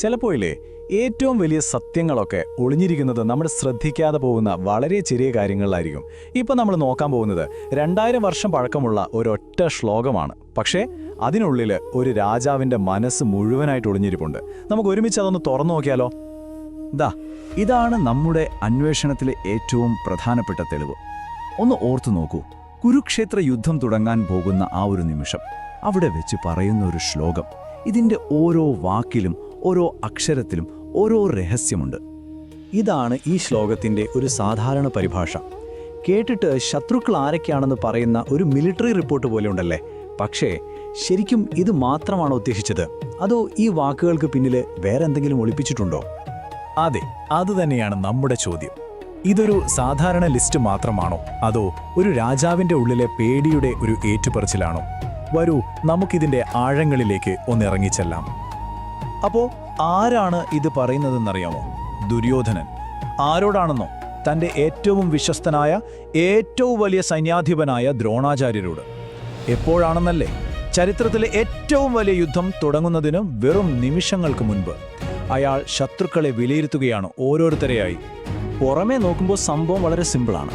ചിലപ്പോയില്ലേ ഏറ്റവും വലിയ സത്യങ്ങളൊക്കെ ഒളിഞ്ഞിരിക്കുന്നത് നമ്മൾ ശ്രദ്ധിക്കാതെ പോകുന്ന വളരെ ചെറിയ കാര്യങ്ങളിലായിരിക്കും. ഇപ്പം നമ്മൾ നോക്കാൻ പോകുന്നത് രണ്ടായിരം വർഷം പഴക്കമുള്ള ഒരൊറ്റ ശ്ലോകമാണ്. പക്ഷേ അതിനുള്ളിൽ ഒരു രാജാവിന്റെ മനസ്സ് മുഴുവനായിട്ട് ഒളിഞ്ഞിരിപ്പുണ്ട്. നമുക്ക് ഒരുമിച്ച് അതൊന്ന് തുറന്നു നോക്കിയാലോ? ദാ ഇതാണ് നമ്മുടെ അന്വേഷണത്തിലെ ഏറ്റവും പ്രധാനപ്പെട്ട തെളിവ്. ഒന്ന് ഓർത്തു നോക്കൂ കുരുക്ഷേത്ര യുദ്ധം തുടങ്ങാൻ പോകുന്ന ആ ഒരു നിമിഷം അവിടെ വെച്ച് പറയുന്ന ഒരു ശ്ലോകം ഇതിന്റെ ഓരോ വാക്കിലും ഓരോ അക്ഷരത്തിലും ഓരോ രഹസ്യമുണ്ട്. ഇതാണ് ഈ ശ്ലോകത്തിന്റെ ഒരു സാധാരണ പരിഭാഷ. കേട്ടിട്ട് ശത്രുക്കൾ ആരൊക്കെയാണെന്ന് പറയുന്ന ഒരു മിലിറ്ററി റിപ്പോർട്ട് പോലെ ഉണ്ടല്ലേ? പക്ഷേ ശരിക്കും ഇത് മാത്രമാണ് ഉദ്ദേശിച്ചത്? അതോ ഈ വാക്കുകൾക്ക് പിന്നിൽ വേറെ എന്തെങ്കിലും ഒളിപ്പിച്ചിട്ടുണ്ടോ? അതെ അതുതന്നെയാണ് നമ്മുടെ ചോദ്യം. ഇതൊരു സാധാരണ ലിസ്റ്റ് മാത്രമാണോ? അതോ ഒരു രാജാവിന്റെ ഉള്ളിലെ പേടിയുടെ ഒരു ഏറ്റുപറച്ചിലാണോ? വരൂ നമുക്കിതിന്റെ ആഴങ്ങളിലേക്ക് ഒന്നിറങ്ങിച്ചെല്ലാം അപ്പോ ആരാണ് ഇത് പറയുന്നതെന്നറിയാമോ? ദുര്യോധനൻ. ആരോടാണെന്നോ? തന്റെ ഏറ്റവും വിശ്വസ്തനായ ഏറ്റവും വലിയ സൈന്യാധിപനായ ദ്രോണാചാര്യരോട്. എപ്പോഴാണെന്നല്ലേ? ചരിത്രത്തിലെ ഏറ്റവും വലിയ യുദ്ധം തുടങ്ങുന്നതിന് വെറും നിമിഷങ്ങൾക്ക് മുൻപ്. അയാൾ ശത്രുക്കളെ വിലയിരുത്തുകയാണ് ഓരോരുത്തരെയായി. പുറമേ നോക്കുമ്പോൾ സംഭവം വളരെ സിമ്പിളാണ്.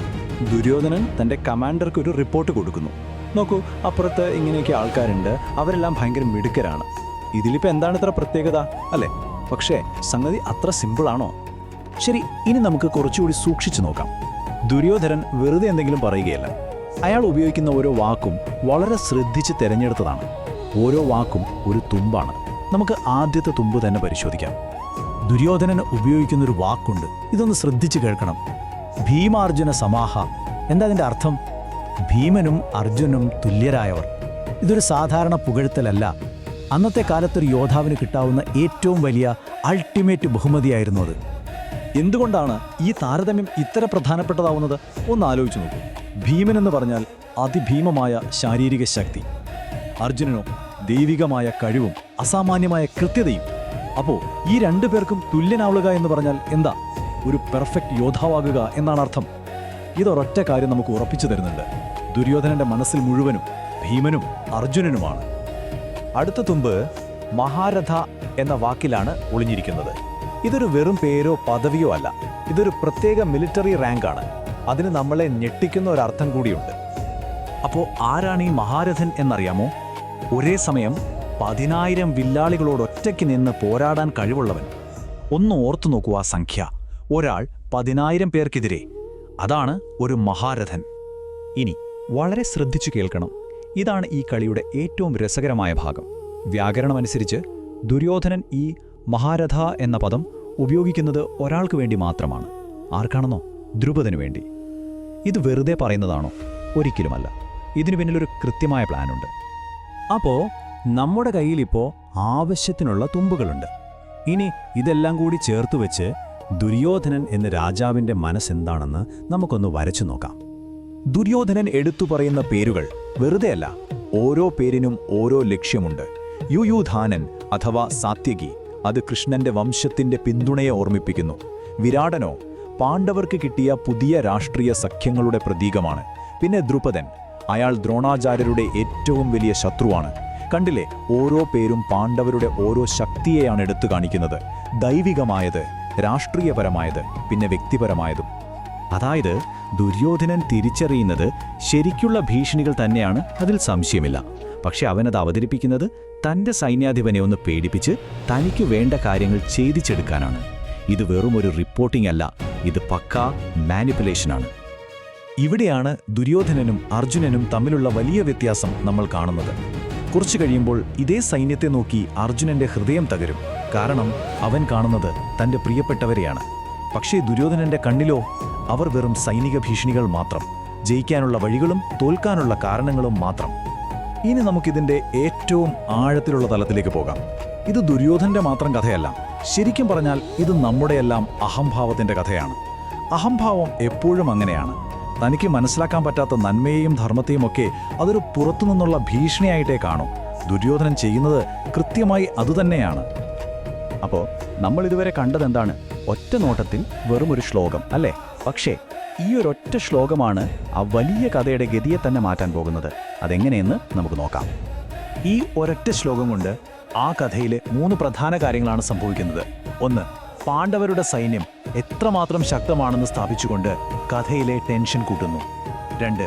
ദുര്യോധനൻ തന്റെ കമാൻഡർക്ക് ഒരു റിപ്പോർട്ട് കൊടുക്കുന്നു. നോക്കൂ അപ്പുറത്ത് ഇങ്ങനെയൊക്കെ ആൾക്കാരുണ്ട്. അവരെല്ലാം ഭയങ്കര മിടുക്കരാണ്. ഇതിലിപ്പോൾ എന്താണ് ഇത്ര പ്രത്യേകത? അല്ലേ? പക്ഷേ സംഗതി അത്ര സിമ്പിളാണോ ശരി ഇനി നമുക്ക് കുറച്ചുകൂടി സൂക്ഷിച്ചു നോക്കാം. ദുര്യോധനൻ വെറുതെ എന്തെങ്കിലും പറയുകയല്ല. അയാൾ ഉപയോഗിക്കുന്ന ഓരോ വാക്കും വളരെ ശ്രദ്ധിച്ച് തിരഞ്ഞെടുത്തതാണ്. ഓരോ വാക്കും ഒരു തുമ്പാണ്. നമുക്ക് ആദ്യത്തെ തുമ്പ് തന്നെ പരിശോധിക്കാം. ദുര്യോധനൻ ഉപയോഗിക്കുന്ന ഒരു വാക്കുണ്ട്. ഇതൊന്ന് ശ്രദ്ധിച്ചു കേൾക്കണം. ഭീമാർജുന സമാഹ. എന്താ അതിന്റെ അർത്ഥം? ഭീമനും അർജുനും തുല്യരായവർ. ഇതൊരു സാധാരണ പുകഴ്ത്തലല്ല. അന്നത്തെ കാലത്തൊരു യോദ്ധാവിന് കിട്ടാവുന്ന ഏറ്റവും വലിയ അൾട്ടിമേറ്റ് ബഹുമതിയായിരുന്നു അത്. എന്തുകൊണ്ടാണ് ഈ താരതമ്യം ഇത്ര പ്രധാനപ്പെട്ടതാവുന്നത്? ഒന്ന് ആലോചിച്ചു നോക്കൂ. ഭീമൻ എന്ന് പറഞ്ഞാൽ അതിഭീമമായ ശാരീരിക ശക്തി. അർജുനനോ ദൈവികമായ കഴിവും അസാമാന്യമായ കൃത്യതയും. അപ്പോൾ ഈ രണ്ടു പേർക്കും തുല്യനാവുക എന്ന് പറഞ്ഞാൽ എന്താ? ഒരു പെർഫെക്റ്റ് യോദ്ധാവാകുക എന്നാണ് അർത്ഥം. ഇതൊരൊറ്റ കാര്യം നമുക്ക് ഉറപ്പിച്ചു തരുന്നുണ്ട്. ദുര്യോധനന്റെ മനസ്സിൽ മുഴുവനും ഭീമനും അർജുനനുമാണ്. അടുത്ത തുമ്പ് മഹാരഥ എന്ന വാക്കിലാണ് ഒളിഞ്ഞിരിക്കുന്നത്. ഇതൊരു വെറും പേരോ പദവിയോ അല്ല. ഇതൊരു പ്രത്യേക മിലിറ്ററി റാങ്കാണ് അതിന് നമ്മളെ ഞെട്ടിക്കുന്ന ഒരർത്ഥം കൂടിയുണ്ട്. അപ്പോൾ ആരാണ് ഈ മഹാരഥൻ എന്നറിയാമോ? ഒരേ സമയം പതിനായിരം വില്ലാളികളോട് ഒറ്റയ്ക്ക് നിന്ന് പോരാടാൻ കഴിവുള്ളവൻ. ഒന്ന് ഓർത്തു നോക്കൂ ആ സംഖ്യ. ഒരാൾ പതിനായിരം പേർക്കെതിരെ. അതാണ് ഒരു മഹാരഥൻ. ഇനി വളരെ ശ്രദ്ധിച്ചു കേൾക്കണം. ഇതാണ് ഈ കളിയുടെ ഏറ്റവും രസകരമായ ഭാഗം. വ്യാകരണമനുസരിച്ച് ദുര്യോധനൻ ഈ മഹാരഥ എന്ന പദം ഉപയോഗിക്കുന്നത് ഒരാൾക്ക് വേണ്ടി മാത്രമാണ്. ആർക്കാണെന്നോ? ദ്രുപദനു വേണ്ടി. ഇത് വെറുതെ പറയുന്നതാണോ? ഒരിക്കലുമല്ല. ഇതിനു പിന്നിലൊരു കൃത്യമായ പ്ലാനുണ്ട്. അപ്പോൾ നമ്മുടെ കയ്യിലിപ്പോൾ ആവശ്യത്തിനുള്ള തുമ്പുകളുണ്ട്. ഇനി ഇതെല്ലാം കൂടി ചേർത്ത് വെച്ച് ദുര്യോധനൻ എന്ന രാജാവിന്റെ മനസ്സെന്താണെന്ന് നമുക്കൊന്ന് വരച്ചു നോക്കാം. ദുര്യോധനൻ എടുത്തു പറയുന്ന പേരുകൾ വെറുതെയല്ല ഓരോ പേരിനും ഓരോ ലക്ഷ്യമുണ്ട്. യുയുധാനൻ അഥവാ സാത്യകി അത് കൃഷ്ണന്റെ വംശത്തിന്റെ പിന്തുണയെ ഓർമ്മിപ്പിക്കുന്നു. വിരാടനോ പാണ്ഡവർക്ക് കിട്ടിയ പുതിയ രാഷ്ട്രീയ സഖ്യങ്ങളുടെ പ്രതീകമാണ്. പിന്നെ ദ്രുപദൻ അയാൾ ദ്രോണാചാര്യരുടെ ഏറ്റവും വലിയ ശത്രുവാണ്. കണ്ടില്ലേ ഓരോ പേരും പാണ്ഡവരുടെ ഓരോ ശക്തിയെയാണ് എടുത്തു കാണിക്കുന്നത്. ദൈവികമായത് രാഷ്ട്രീയപരമായത് പിന്നെ വ്യക്തിപരമായതും. അതായത് ദുര്യോധനൻ തിരിച്ചറിയുന്നത് ശരിക്കുള്ള ഭീഷണികൾ തന്നെയാണ് അതിൽ സംശയമില്ല. പക്ഷെ അവനത് അവതരിപ്പിക്കുന്നത് തന്റെ സൈന്യാധിപനെ ഒന്ന് പേടിപ്പിച്ച് തനിക്ക് വേണ്ട കാര്യങ്ങൾ ഛേദിച്ചെടുക്കാനാണ്. ഇത് വെറും ഒരു റിപ്പോർട്ടിംഗ് അല്ല ഇത് പക്കാ മാനിപ്പുലേഷനാണ് ഇവിടെയാണ് ദുര്യോധനനും അർജുനനും തമ്മിലുള്ള വലിയ വ്യത്യാസം നമ്മൾ കാണുന്നത്. കുറച്ചു കഴിയുമ്പോൾ ഇതേ സൈന്യത്തെ നോക്കി അർജുനന്റെ ഹൃദയം തകരും. കാരണം അവൻ കാണുന്നത് തന്റെ പ്രിയപ്പെട്ടവരെയാണ്. പക്ഷേ ദുര്യോധനന്റെ കണ്ണിലോ അവർ വെറും സൈനിക ഭീഷണികൾ മാത്രം. ജയിക്കാനുള്ള വഴികളും തോൽക്കാനുള്ള കാരണങ്ങളും മാത്രം. ഇനി നമുക്കിതിന്റെ ഏറ്റവും ആഴത്തിലുള്ള തലത്തിലേക്ക് പോകാം. ഇത് ദുര്യോധന്റെ മാത്രം കഥയല്ല. ശരിക്കും പറഞ്ഞാൽ ഇത് നമ്മുടെയെല്ലാം അഹംഭാവത്തിന്റെ കഥയാണ്. അഹംഭാവം എപ്പോഴും അങ്ങനെയാണ്. തനിക്ക് മനസ്സിലാക്കാൻ പറ്റാത്ത നന്മയെയും ധർമ്മത്തെയും ഒക്കെ അതൊരു പുറത്തുനിന്നുള്ള ഭീഷണിയായിട്ടേ കാണും. ദുര്യോധനൻ ചെയ്യുന്നത് കൃത്യമായി അതുതന്നെയാണ്. അപ്പോൾ നമ്മൾ ഇതുവരെ കണ്ടതെന്താണ്? ഒറ്റ നോട്ടത്തിൽ വെറും ഒരു ശ്ലോകം അല്ലേ? പക്ഷേ ഈ ഒരൊറ്റ ശ്ലോകമാണ് ആ വലിയ കഥയുടെ ഗതിയെ തന്നെ മാറ്റാൻ പോകുന്നത്. അതെങ്ങനെയെന്ന് നമുക്ക് നോക്കാം. ഈ ഒരൊറ്റ ശ്ലോകം കൊണ്ട് ആ കഥയിലെ മൂന്ന് പ്രധാന കാര്യങ്ങളാണ് സംഭവിക്കുന്നത്. ഒന്ന് പാണ്ഡവരുടെ സൈന്യം എത്രമാത്രം ശക്തമാണെന്ന് സ്ഥാപിച്ചുകൊണ്ട് കഥയിലെ ടെൻഷൻ കൂട്ടുന്നു. രണ്ട്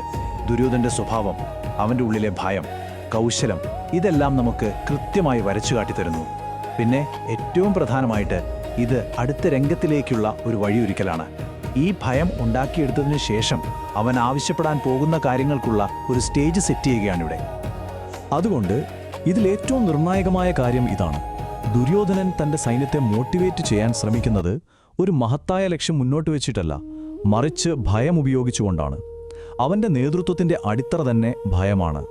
ദുര്യോധന്റെ സ്വഭാവം അവന്റെ ഉള്ളിലെ ഭയം കൗശലം ഇതെല്ലാം നമുക്ക് കൃത്യമായി വരച്ചു കാട്ടിത്തരുന്നു പിന്നെ ഏറ്റവും പ്രധാനമായിട്ട് ഇത് അടുത്ത രംഗത്തിലേക്കുള്ള ഒരു വഴിയൊരുക്കലാണ്. ഈ ഭയം ഉണ്ടാക്കിയെടുത്തതിന് ശേഷം അവൻ ആവശ്യപ്പെടാൻ പോകുന്ന കാര്യങ്ങൾക്കുള്ള ഒരു സ്റ്റേജ് സെറ്റ് ചെയ്യുകയാണ് ഇവിടെ. അതുകൊണ്ട് ഇതിലേറ്റവും നിർണായകമായ കാര്യം ഇതാണ്. ദുര്യോധനൻ തന്റെ സൈന്യത്തെ മോട്ടിവേറ്റ് ചെയ്യാൻ ശ്രമിക്കുന്നത് ഒരു മഹത്തായ ലക്ഷ്യം മുന്നോട്ട് വെച്ചിട്ടല്ല മറിച്ച് ഭയം ഉപയോഗിച്ചുകൊണ്ടാണ്. അവന്റെ നേതൃത്വത്തിന്റെ അടിത്തറ തന്നെ ഭയമാണ്.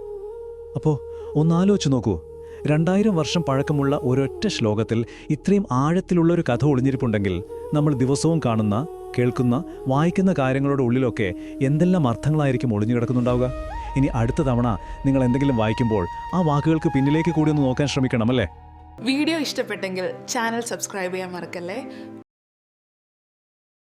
അപ്പോൾ ഒന്നാലോചിച്ച് നോക്കൂ. രണ്ടായിരം വർഷം പഴക്കമുള്ള ഒരൊറ്റ ശ്ലോകത്തിൽ ഇത്രയും ആഴത്തിലുള്ള ഒരു കഥ ഒളിഞ്ഞിരിപ്പുണ്ടെങ്കിൽ നമ്മൾ ദിവസവും കാണുന്ന കേൾക്കുന്ന വായിക്കുന്ന കാര്യങ്ങളുടെ ഉള്ളിലൊക്കെ എന്തെല്ലാം അർത്ഥങ്ങളായിരിക്കും ഒളിഞ്ഞു കിടക്കുന്നുണ്ടാവുക? ഇനി അടുത്ത തവണ നിങ്ങൾ എന്തെങ്കിലും വായിക്കുമ്പോൾ ആ വാക്കുകൾക്ക് പിന്നിലേക്ക് കൂടി ഒന്ന് നോക്കാൻ ശ്രമിക്കണം അല്ലേ? വീഡിയോ ഇഷ്ടപ്പെട്ടെങ്കിൽ ചാനൽ സബ്സ്ക്രൈബ് ചെയ്യാൻ മറക്കല്ലേ?